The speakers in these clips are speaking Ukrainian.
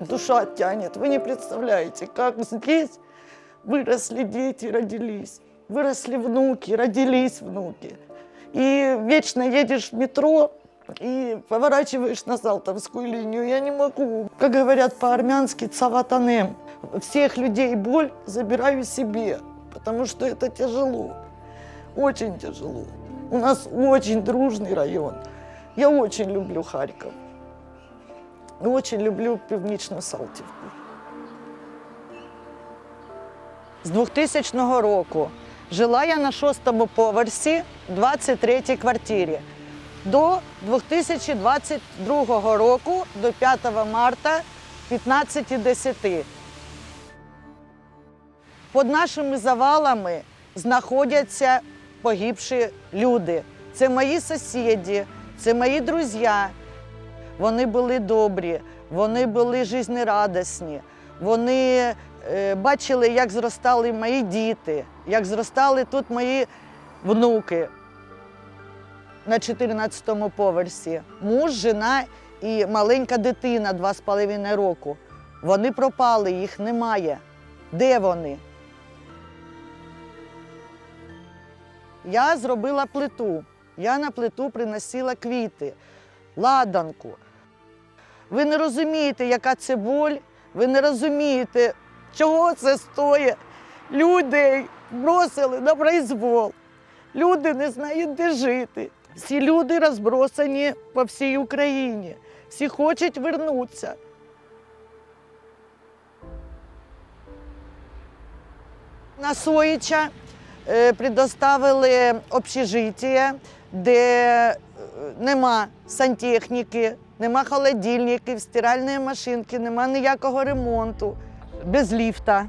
Душа тянет. Вы не представляете, как здесь выросли дети, родились. Выросли внуки, родились внуки. И вечно едешь в метро и поворачиваешь на Салтовскую линию. Я не могу. Как говорят по-армянски, цаватанем. Всех людей боль забираю себе, потому что это тяжело. Очень тяжело. У нас очень дружный район. Я очень люблю Харьков. І Очень люблю північну Салтівку. З 2000 року жила я на шостому поверсі, 23-й квартирі. До 2022 року, до 5 марта, 15.10. Під нашими завалами знаходяться погибші люди. Це мої сусіди, це мої друзі. Вони були добрі, вони були жизнерадісні, вони е, бачили, як зростали мої діти, як зростали тут мої внуки на 14-му поверсі. Муж, жена і маленька дитина два з половиною року. Вони пропали, їх немає. Де вони? Я зробила плиту. Я на плиту приносила квіти, ладанку. Ви не розумієте, яка це боль, ви не розумієте, чого це стоїть. Людей бросили на произвол. Люди не знають, де жити. Всі люди розбросані по всій Україні. Всі хочуть вернутися. На Соїча е, предоставили общежиття, де е, нема сантехніки, нема холодильників, стиральної машинки, нема ніякого ремонту, без ліфта.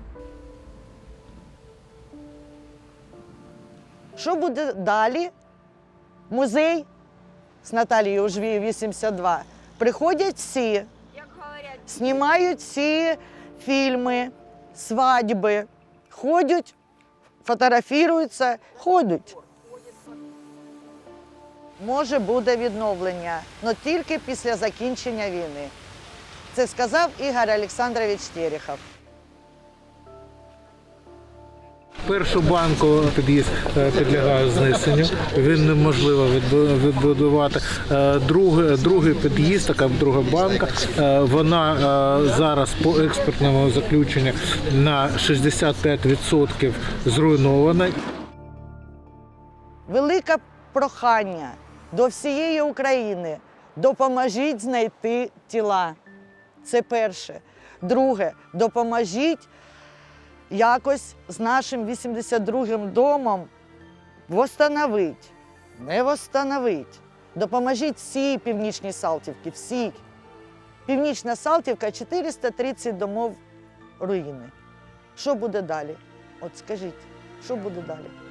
Що буде далі? Музей з Наталією Жвією 82. Приходять всі, знімають всі фільми, свадьби, ходять, фотографуються, ходять. Може буде відновлення, але тільки після закінчення війни. Це сказав Ігор Олександрович Терехов. Першу банку під'їзд е, підлягає знесенню, він неможливо відбу- відбудувати. Е, Друге, другий під'їзд, така друга банка, е, вона зараз по експертному заключенню на 65% зруйнована. Велике прохання до всієї України. Допоможіть знайти тіла. Це перше. Друге, допоможіть якось з нашим 82-м домом восстановити. Не восстановити. Допоможіть всій північній Салтівці, всій. Північна Салтівка 430 домов руїни. Що буде далі? От скажіть, що буде далі?